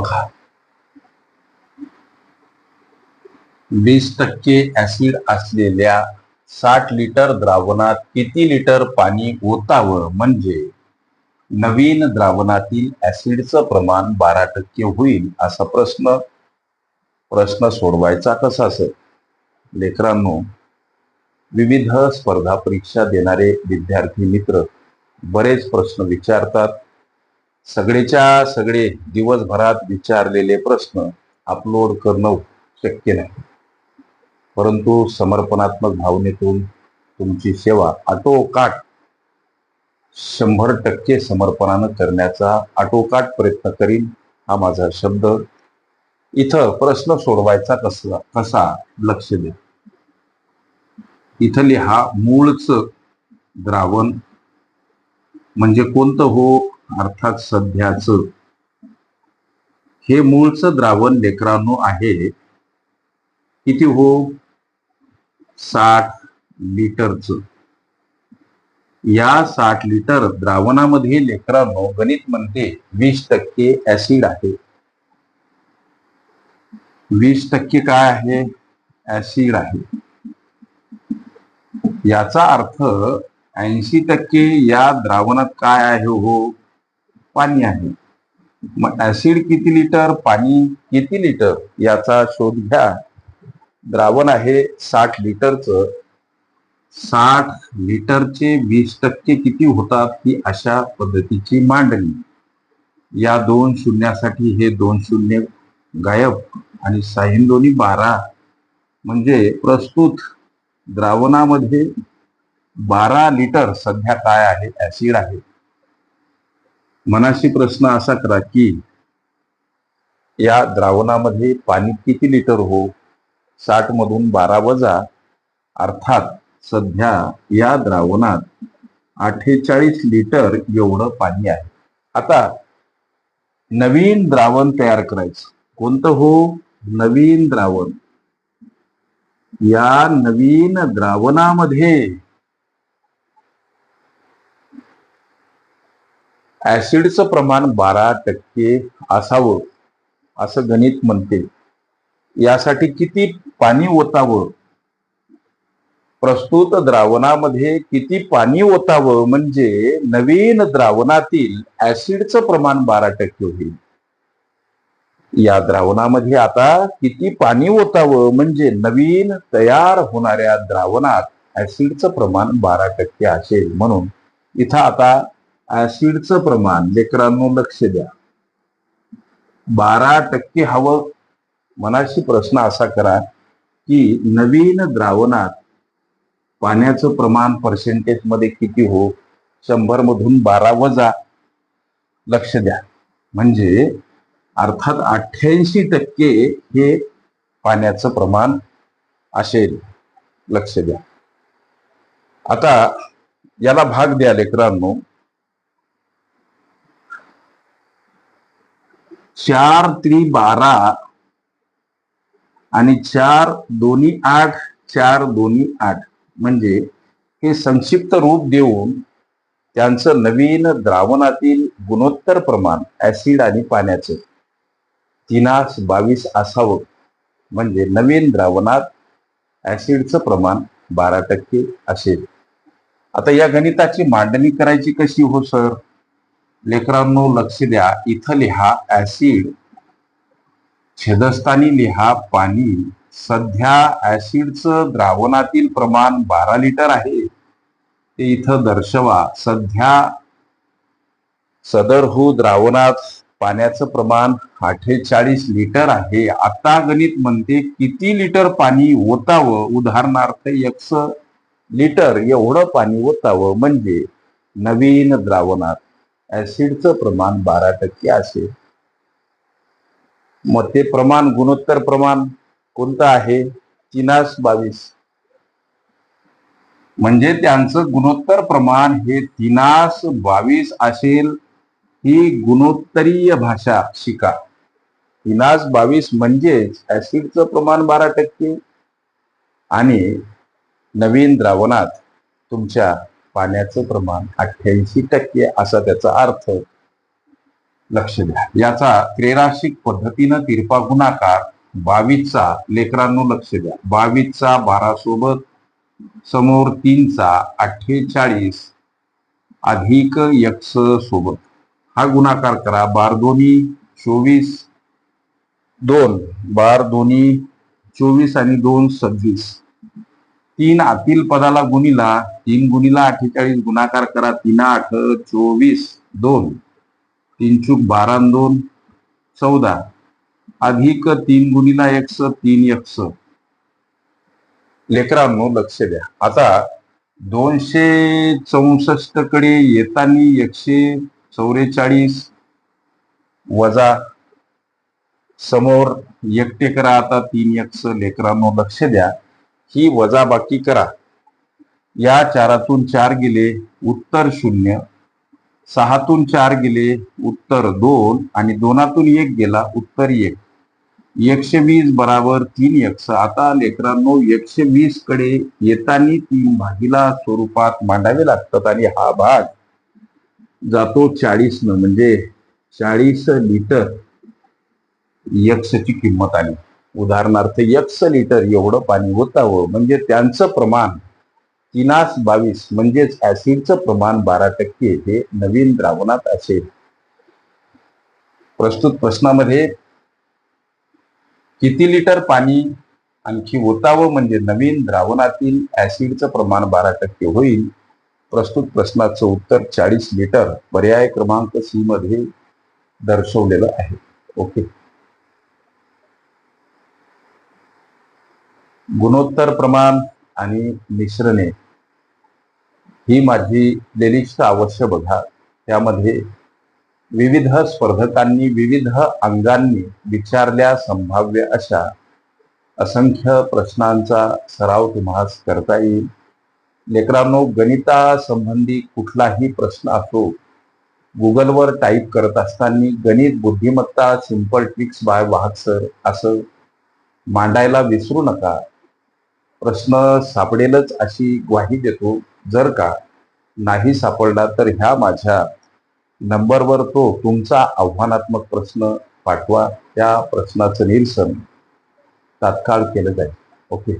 बघा वीस टक्के ऍसिड असलेल्या साठ लिटर द्रावणात किती लिटर पाणी ओतावं म्हणजे? नवीन द्रावणातील ऍसिडचं प्रमाण बारा टक्के होईल असा प्रश्न प्रश्न सोडवायचा कसा असेल? लेकरांनो विविध स्पर्धा परीक्षा देणारे विद्यार्थी मित्र बरेच प्रश्न विचारतात. सगळेच्या सगळे दिवसभरात विचारलेले प्रश्न अपलोड करणं शक्य नाही. परंतु समर्पणात्मक भावनेतून तुमची सेवा आटोकाट शंभर टक्के समर्पणानं करण्याचा आटोकाट प्रयत्न करीन हा माझा शब्द. इथं प्रश्न सोडवायचा कसा कसा लक्ष दे इथं लिहा मूळच द्रावण म्हणजे कोणतं हो? अर्थात सध्याच. हे मूळचं द्रावण लेकरांनो आहे. किती हो? साठ लिटरच. या साठ लिटर द्रावणामध्ये लेकरांनो गणित म्हणते वीस टक्के ऍसिड आहे. वीस टक्के काय आहे? ऍसिड आहे. याचा अर्थ ऐंशी टक्के या द्रावणात काय आहे हो? पाणी आहे. मग ऍसिड किती लिटर पाणी किती लिटर याचा शोध घ्या. द्रावण आहे साठ लिटरचं. साठ लिटरचे वीस टक्के किती होतात ही अशा पद्धतीची मांडणी. या दोन शून्यासाठी हे दोन शून्य गायब आणि साहिंदोनी बारा. म्हणजे प्रस्तुत द्रावणामध्ये बारा लिटर सध्या काय आहे? ऍसिड आहे. मनाशी प्रश्न असा करा की या द्रावणामध्ये पाणी किती लिटर हो? साठ मधून बारा वजा अर्थात सध्या या द्रावणात अठ्ठेचाळीस लिटर एवढं पाणी आहे. आता नवीन द्रावण तयार करायचं. कोणतं हो? नवीन द्रावण. या नवीन द्रावणामध्ये ऍसिडचं प्रमाण बारा टक्के असावं असं गणित म्हणते. यासाठी किती पाणी ओतावं? प्रस्तुत द्रावणामध्ये किती पाणी ओतावं म्हणजे नवीन द्रावणातील ऍसिडचं प्रमाण बारा टक्के होईल. या द्रावणामध्ये आता किती पाणी ओतावं म्हणजे नवीन तयार होणाऱ्या द्रावणात ऍसिडचं प्रमाण बारा टक्के असेल म्हणून इथं आता ऍसिडचं प्रमाण लेकरांनो लक्ष द्या. बारा टक्के हवं. मनाशी प्रश्न असा करा की नवीन द्रावणात पाण्याचं प्रमाण पर्सेंटेजमध्ये किती हो? शंभर मधून बारा वजा. लक्ष द्या. म्हणजे अर्थात अठ्ठ्याऐंशी टक्के हे पाण्याचं प्रमाण असेल. लक्ष द्या. आता याला भाग द्या लेकरांनो. चार त्रि बारा आणि चार दोन्ही आठ चार दोन्ही आठ. म्हणजे हे संक्षिप्त रूप देऊन त्यांचं नवीन द्रावणातील गुणोत्तर प्रमाण ऍसिड आणि पाण्याचं तिनास बावीस असावं. म्हणजे नवीन द्रावणात ऍसिडचं प्रमाण बारा टक्के असेल. आता या गणिताची मांडणी करायची कशी हो सर? लेकरांनो लक्ष द्या. इथं लिहा ऍसिड छेदस्थानी लिहा पाणी. सध्या ऍसिडचं द्रावणातील प्रमाण बारा लिटर आहे. ते इथं दर्शवा. सध्या सदरहू द्रावणात पाण्याचं प्रमाण अठ्ठेचाळीस लिटर आहे. आता गणित म्हणते किती लिटर पाणी ओतावं? उदाहरणार्थ एक्स लिटर एवढं पाणी ओतावं म्हणजे नवीन द्रावणात. ऍसिडचं प्रमाण बारा टक्के असेल. मग ते प्रमाण गुणोत्तर प्रमाण कोणतं आहे? तिनास बावीस. म्हणजे त्यांचं गुणोत्तर प्रमाण हे तिनास बावीस असेल ही गुणोत्तरीय भाषा शिका. तिनास बावीस म्हणजेच ऍसिडचं प्रमाण बारा टक्के. आणि नवीन द्रावणात तुमच्या पाण्याचं प्रमाण अठ्ठ्याऐंशी टक्के असा त्याचा अर्थ लक्ष द्या. याचा त्रेराशिक पद्धतीनं तिरपा गुणाकार बावीसचा लेकरांनो लक्ष द्या. बावीसचा बारा सोबत समोर तीनचा अठ्ठेचाळीस अधिक यक्ष सोबत. हा गुणाकार करा. बार दोन्ही चोवीस दोन. बार दोन्ही चोवीस आणि दोन सव्वीस. तीन आतील पदाला गुणिला तीन गुणिला अठ्ठेचाळीस गुणाकार करा तीन आठ चोवीस दोन. तीन चूक बारा दोन चौदा. अधिक तीन गुणिला एक्स तीन एक्स. लेकरांनो लक्ष द्या. आता दोनशे चौसष्टकडे येताना एकशे चौवेचाळीस वजा समोर एकटे करा आता तीन एक्स. लेकरांनो लक्ष द्या. ही वजाबाकी करा. या चारातून चार गेले उत्तर शून्य. सहातून चार गेले उत्तर दोन. आणि दोनातून एक गेला उत्तर एक. एकशे वीस बराबर तीन यक्ष. आता लेकरांनो एकशे वीसकडे येताना तीन भागीला स्वरूपात मांडावे लागतात आणि हा भाग जातो चाळीस न म्हणजे चाळीस लिटर यक्षची किंमत आली. उदाहरणार्थ यक्स लिटर एवढं पाणी होतावं म्हणजे त्यांचं प्रमाण तिनास बावीस म्हणजेच ऍसिडचं प्रमाण बारा टक्के हे नवीन द्रावणात असेल. प्रस्तुत प्रश्नामध्ये किती लिटर पाणी आणखी ओतावं म्हणजे नवीन द्रावणातील ऍसिडचं प्रमाण बारा टक्के होईल? प्रस्तुत प्रश्नाचं उत्तर चाळीस लिटर पर्याय क्रमांक सी मध्ये दर्शवलेलं आहे. ओके गुणोत्तर प्रमाण आणि मिश्रणे ही माझी प्लेलिस्ट अवश्य बघा. त्यामध्ये विविध स्पर्धकांनी विविध अंगांनी विचारल्या संभाव्य अशा असंख्य प्रश्नांचा सराव तुम्हास करता येईल. लेकरांनो गणितासंबंधी कुठलाही प्रश्न असो गुगलवर टाईप करत असताना गणित बुद्धिमत्ता simple tricks by Vahak sir असं मांडायला विसरू नका. प्रश्न सापडेलच अशी ग्वाही देतो. जर का नाही सापडला तर ह्या माझ्या नंबरवर तो तुमचा आव्हानात्मक प्रश्न पाठवा. त्या प्रश्नाचं निरसन तात्काळ केलं जाईल. ओके.